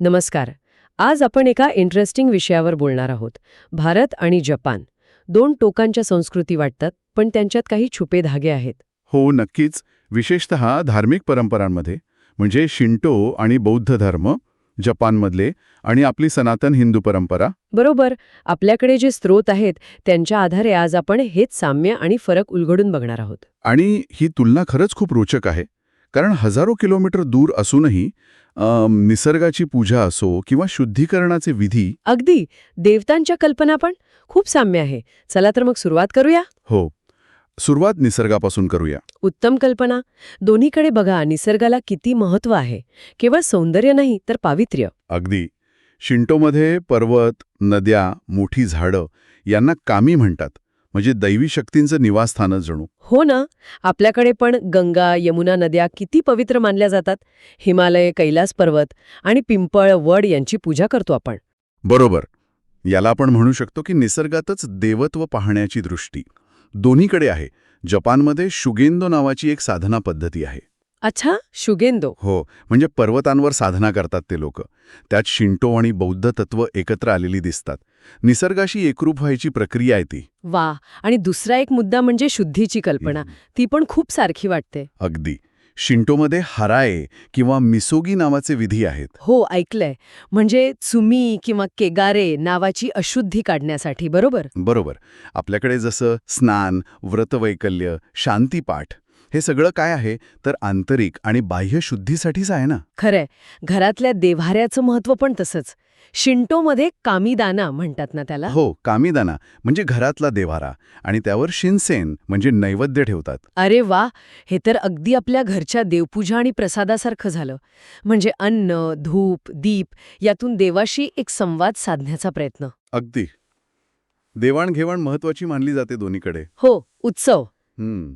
नमस्कार. आज आपण एका इंटरेस्टिंग विषयावर बोलणार आहोत. भारत आणि जपान. दोन टोकांच्या संस्कृती वाटतात पण त्यांच्यात काही छुपे धागे आहेत. हो नक्कीच. विशेषत धार्मिक परंपरांमध्ये म्हणजे शिंटो आणि बौद्ध धर्म जपानमधले आणि आपली सनातन हिंदू परंपरा. बरोबर. आपल्याकडे जे स्रोत आहेत त्यांच्या आधारे आज आपण हेच साम्य आणि फरक उलगडून बघणार आहोत. आणि ही तुलना खरंच खूप रोचक आहे. कारण हजारो किलोमीटर दूर असूनही निसर्गाची पूजा असो किंवा शुद्धीकरणाचे विधी. अगदी. देवतांच्या कल्पना पण खूप साम्य आहे. चला तर मग सुरुवात करूया? हो. सुरुवात निसर्गापासून करूया. उत्तम कल्पना. दोन्हीकडे बघा निसर्गाला किती महत्त्व आहे. केवळ सौंदर्य नाही तर पावित्र्य. अगदी. शिंटोमध्ये पर्वत नद्या मोठी झाडं यांना कामी म्हणतात. म्हणजे दैवी शक्तींचं निवासस्थानच जणू. हो ना. आपल्याकडे पण गंगा यमुना नद्या किती पवित्र मानल्या जातात. हिमालय कैलास पर्वत आणि पिंपळ वड यांची पूजा करतो आपण. बरोबर. याला आपण म्हणू शकतो की निसर्गातच देवत्व पाहण्याची दृष्टी दोन्हीकडे आहे. जपानमध्ये शुगेंदो नावाची एक साधना पद्धती आहे. अच्छा शुगेंदो. हो म्हणजे पर्वतांवर साधना करतात ते लोक. त्यात शिंटो आणि बौद्ध तत्व एकत्र आलेली दिसतात. निसर्गाशी एकरूप व्हायची प्रक्रिया आहे ती. वा आणि दुसरा एक मुद्दा म्हणजे शुद्धीची कल्पना. ती पण खूप सारखी वाटते. अगदी. शिंटोमध्ये हराए किंवा मिसोगी नावाचे विधी आहेत. हो ऐकलंय. म्हणजे चुमी किंवा केगारे नावाची अशुद्धी काढण्यासाठी बरोबर? बरोबर. आपल्याकडे जसं स्नान व्रतवैकल्य शांतीपाठ हे सगळं काय आहे? तर आंतरिक आणि बाह्य शुद्धीसाठीच आहे ना? खरंय. घरातल्या देव्हाऱ्याचं महत्त्व पण तसंच. शिंटोमध्ये कामीदाना म्हणतात ना त्याला? हो कामिदाना म्हणजे घरातला देवारा आणि त्यावर शिनसेन म्हणजे नैवेद्य ठेवतात. अरे वा! हे तर अगदी आपल्या घरच्या देवपूजा आणि प्रसादासारखं झालं. म्हणजे अन्न धूप दीप यातून देवाशी एक संवाद साधण्याचा प्रयत्न. अगदी. देवाणघेवाण महत्वाची मानली जाते दोन्हीकडे. हो उत्सव.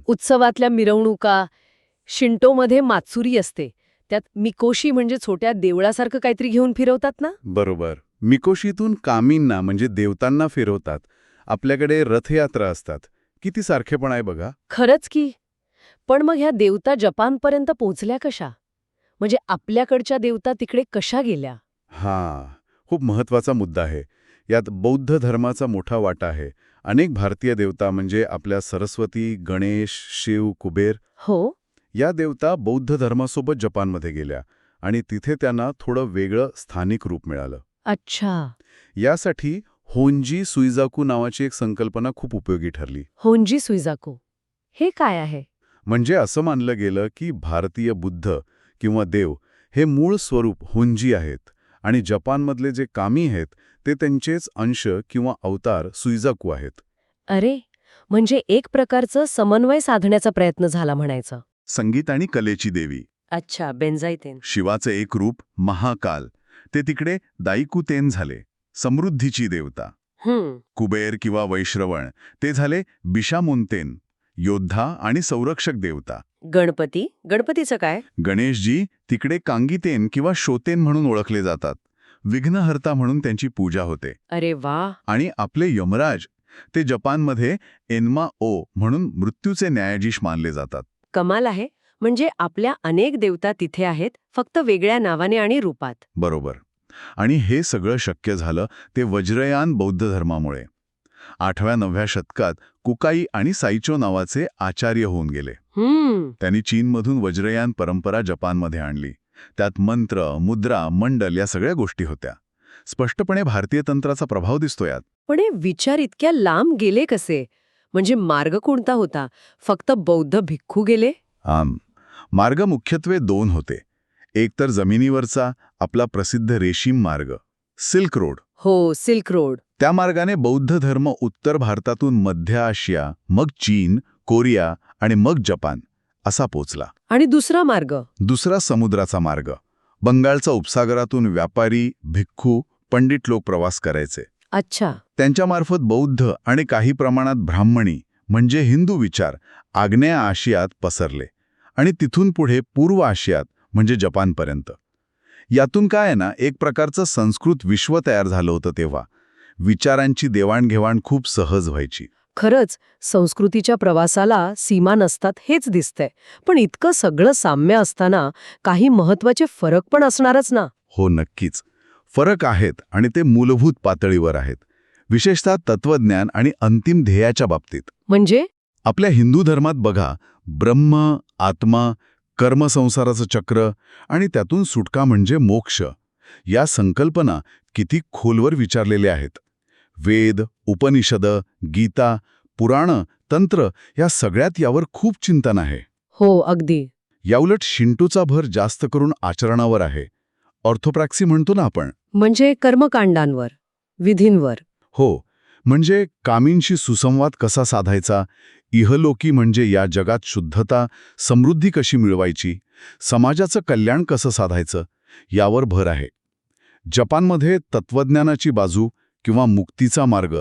उत्सवातल्या मिरवणुका शिंटोमध्ये मात्सुरी असते. त्यात मिकोशी म्हणजे छोट्या देवळासारखं काहीतरी घेऊन फिरवतात ना? बरोबर. मिकोशीतून कामींना म्हणजे देवतांना फिरवतात. आपल्याकडे रथयात्रा असतात. किती सारखेपण आहे बघा. खरंच की. पण मग ह्या देवता जपानपर्यंत पोहोचल्या कशा? म्हणजे आपल्याकडच्या देवता तिकडे कशा गेल्या? हां. खूप महत्त्वाचा मुद्दा आहे. यात बौद्ध धर्माचा मोठा वाटा आहे. अनेक भारतीय देवता म्हणजे आपल्या सरस्वती गणेश शिव कुबेर हो. या देवता बौद्ध धर्मासोबत जपानमध्ये गेल्या आणि तिथे त्यांना थोडं वेगळं स्थानिक रूप मिळालं. अच्छा. यासाठी होंजी सुइजाकू नावाची एक संकल्पना खूप उपयोगी ठरली. होंजी सुइजाको. हे काय आहे? म्हणजे असं मानलं गेलं की भारतीय बुद्ध किंवा देव हे मूळ स्वरूप हुंजी आहेत आणि जपानमधले जे कामी आहेत ते त्यांचेच अंश किंवा अवतार सुइजाकू आहेत. अरे म्हणजे एक प्रकारचं समन्वय साधण्याचा प्रयत्न झाला म्हणायचं. संगीत आणि कलेची देवी. अच्छा बेंजायतेन शिवाचे एक रूप महाकाल. ते तिकडे दाईकुतेन झाले समृद्धीची देवता. कुबेर किंवा वैश्रवण ते झाले बिशामुंतेन योद्धा आणि संरक्षक देवता. गणपती? गणपतीचं काय? गणेशजी तिकडे कांगीतेन किंवा शोतेन म्हणून ओळखले जातात. विघ्नहर्ता म्हणून त्यांची पूजा होते. अरे वा! आणि आपले यमराज ते जपानमध्ये एन्मा ओ म्हणून मृत्यूचे न्यायाधीश मानले जातात. कमाल आहे. म्हणजे आपल्या अनेक देवता तिथे आहेत फक्त वेगळ्या नावाने आणि रूपात. बरोबर. आणि हे सगळं शक्य झालं ते वज्रयान बौद्ध धर्मामुळे. आठव्या नवव्या शतकात कुकाई आणि साईचो नावाचे आचार्य होऊन गेले. त्यांनी चीनमधून वज्रयान परंपरा जपानमध्ये आणली. त्यात मंत्र मुद्रा मंडल या सगळ्या गोष्टी होत्या. स्पष्टपणे भारतीय तंत्राचा प्रभाव दिसतो यात. पण हे विचार इतक्या लांब गेले कसे? म्हणजे मार्ग कोणता होता? फक्त बौद्ध भिक्खू गेले? आम. मार्ग मुख्यत्वे दोन होते. एक तर जमिनीवरचा आपला प्रसिद्ध रेशीम मार्ग सिल्क रोड. हो सिल्क रोड. त्या मार्गाने बौद्ध धर्म उत्तर भारतातून मध्य आशिया मग चीन कोरिया आणि मग जपान. असा पोचला. आणि दुसरा मार्ग. दुसरा समुद्राचा मार्ग. बंगालचा उपसागरातून व्यापारी भिक्खू पंडित लोक प्रवास करायचे. अच्छा. त्यांच्यामार्फत बौद्ध आणि काही प्रमाणात ब्राह्मणी म्हणजे हिंदू विचार आग्नेय आशियात पसरले. आणि तिथून पुढे पूर्व आशियात म्हणजे जपानपर्यंत. यातून काय आहे ना एक प्रकारचं संस्कृत विश्व तयार झालं होतं तेव्हा. विचारांची देवाणघेवाण खूप सहज व्हायची. खरंच संस्कृतीच्या प्रवासाला सीमा नसतात हेच दिसतंय. पण इतकं सगळं साम्य असताना काही महत्त्वाचे फरक पण असणारच ना? हो नक्कीच. फरक आहेत आणि ते मूलभूत पातळीवर आहेत. विशेषतः तत्वज्ञान आणि अंतिम ध्येयाच्या बाबतीत. म्हणजे? आपल्या हिंदू धर्मात बघा ब्रह्म आत्मा कर्मसंसाराचं चक्र आणि त्यातून सुटका म्हणजे मोक्ष. या संकल्पना किती खोलवर विचारलेल्या आहेत. वेद उपनिषद गीता पुराणं तंत्र या सगळ्यात यावर खूप चिंतन आहे. हो अगदी. याउलट शिंटूचा भर जास्त करून आचरणावर आहे. ऑर्थोप्रॅक्सी म्हणतो ना आपण. म्हणजे कर्मकांडांवर विधींवर. हो म्हणजे कामींशी सुसंवाद कसा साधायचा? इहलोकी म्हणजे या जगात शुद्धता समृद्धी कशी मिळवायची? समाजाचं कल्याण कसं साधायचं? यावर भर आहे. जपानमध्ये तत्वज्ञानाची बाजू किंवा मुक्तीचा मार्ग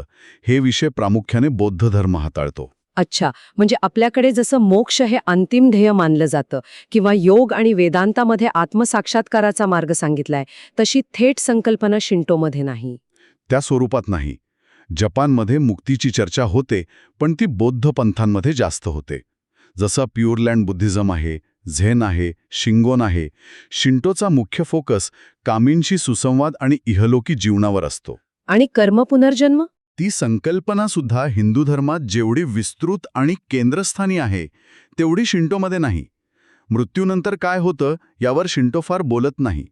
हे विषय प्रामुख्याने बौद्ध धर्म हाताळतो. अच्छा म्हणजे आपल्याकडे जसं मोक्ष हे अंतिम ध्येय मानलं जातं किंवा योग आणि वेदांतामध्ये आत्मसाक्षात्काराचा मार्ग सांगितलाय तशी थेट संकल्पना शिंटोमध्ये नाही. त्या स्वरूपात नाही. जपानमध्ये मुक्तीची चर्चा होते पण ती बौद्ध पंथांमध्ये जास्त होते. जसं प्युअरलँड बुद्धिझम आहे झेन आहे शिंगोन आहे शिंटोचा मुख्य फोकस कामींशी सुसंवाद आणि इहलोकी जीवनावर असतो. आणि कर्म पुनर्जन्म? ती संकल्पना सुद्धा हिंदू धर्मात जेवढी विस्तृत आणि केंद्रस्थानी आहे तेवढी शिंटोमध्ये नाही. मृत्यूनंतर काय होतं यावर शिंटो फार बोलत नाही.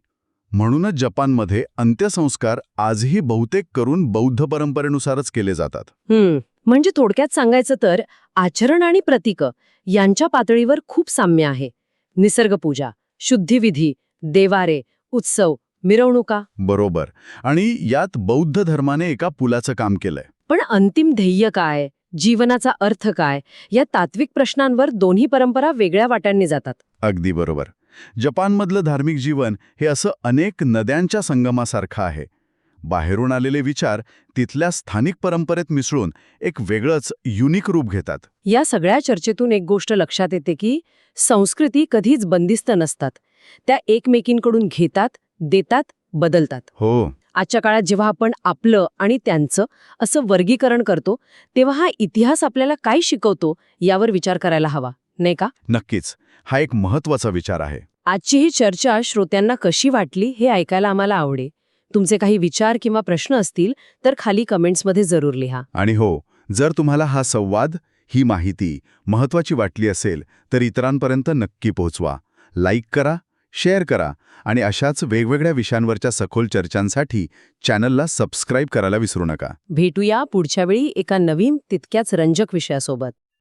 म्हणूनच जपानमध्ये अंत्यसंस्कार आजही बहुतेक करून बौद्ध परंपरेनुसारच केले जातात. म्हणजे थोडक्यात सांगायचं तर आचरण आणि प्रतीक यांच्या पातळीवर खूप साम्य आहे. निसर्गपूजा शुद्धिविधी देवारे उत्सव मिरवणुका. बरोबर. आणि यात बौद्ध धर्माने एका पुलाचं काम केलंय. पण अंतिम ध्येय काय? जीवनाचा अर्थ काय? या तात्विक प्रश्नांवर दोन्ही परंपरा वेगळ्या वाट्यांनी जातात. अगदी बरोबर. जपानमधलं धार्मिक जीवन हे असं अनेक नद्यांच्या संगमासारखं आहे. बाहेरून आलेले विचार तिथल्या स्थानिक परंपरेत मिसळून एक वेगळंच युनिक रूप घेतात. या सगळ्या चर्चेतून एक गोष्ट लक्षात येते की संस्कृती कधीच बंदिस्त नसतात. त्या एकमेकींकडून घेतात देतात बदलतात. हो. आजच्या काळात जेव्हा आपण आपलं आणि त्यांचं असं वर्गीकरण करतो तेव्हा हा इतिहास आपल्याला काय शिकवतो यावर विचार करायला हवा नाही का? नक्कीच. हा एक महत्त्वाचा विचार आहे. आजची ही चर्चा श्रोत्यांना कशी वाटली हे ऐकायला आम्हाला आवडे तुमचे काही विचार किंवा प्रश्न असतील तर खाली कमेंट्समध्ये जरूर लिहा. आणि हो जर तुम्हाला हा संवाद ही माहिती महत्वाची वाटली असेल तर इतरांपर्यंत नक्की पोहोचवा. लाईक करा शेअर करा आणि अशाच वेगवेगळ्या विषयांवरच्या सखोल चर्चांसाठी चॅनलला सबस्क्राईब करायला विसरू नका. भेटूया पुढच्या वेळी एका नवीन तितक्याच रंजक विषयासोबत.